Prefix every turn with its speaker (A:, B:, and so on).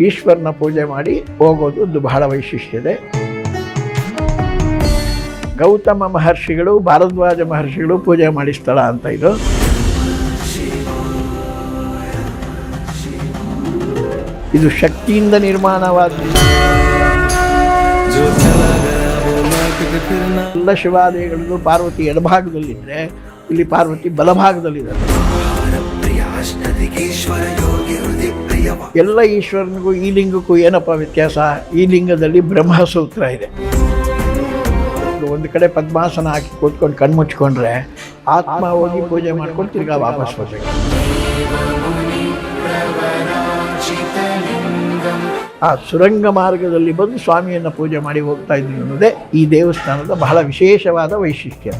A: ಈಶ್ವರನ ಪೂಜೆ ಮಾಡಿ ಹೋಗೋದು ಒಂದು ಬಹಳ ವೈಶಿಷ್ಟ್ಯ ಇದೆ. ಗೌತಮ ಮಹರ್ಷಿಗಳು, ಭಾರದ್ವಾಜ ಮಹರ್ಷಿಗಳು ಪೂಜೆ ಮಾಡಿ ಸ್ಥಳ ಅಂತ ಇದು. ಇದು ಶಕ್ತಿಯಿಂದ ನಿರ್ಮಾಣವಾದ ಎಲ್ಲ ಶಿವಾಲಯಗಳಲ್ಲೂ ಪಾರ್ವತಿ ಎಡಭಾಗದಲ್ಲಿದ್ದರೆ ಇಲ್ಲಿ ಪಾರ್ವತಿ ಬಲಭಾಗದಲ್ಲಿದ್ದಾರೆ. ಎಲ್ಲ ಈಶ್ವರನಿಗೂ, ಈ ಲಿಂಗಕ್ಕೂ ಏನಪ್ಪ ವ್ಯತ್ಯಾಸ? ಈ ಲಿಂಗದಲ್ಲಿ ಬ್ರಹ್ಮಸೂತ್ರ ಇದೆ. ಒಂದು ಕಡೆ ಪದ್ಮಾಸನ ಹಾಕಿ ಕೂತ್ಕೊಂಡು ಕಣ್ಮುಚ್ಕೊಂಡ್ರೆ ಆತ್ಮ ಹೋಗಿ ಪೂಜೆ ಮಾಡ್ಕೊಂಡು ತಿರ್ಗಾ ವಾಪಸ್ ಬರ್ಬೇಕು. ಆ ಸುರಂಗ ಮಾರ್ಗದಲ್ಲಿ ಬಂದು ಸ್ವಾಮಿಯನ್ನು ಪೂಜೆ ಮಾಡಿ ಹೋಗ್ತಾ ಇದ್ದೀನಿ ಅನ್ನೋದೇ ಈ ದೇವಸ್ಥಾನದ ಬಹಳ ವಿಶೇಷವಾದ ವೈಶಿಷ್ಟ್ಯ.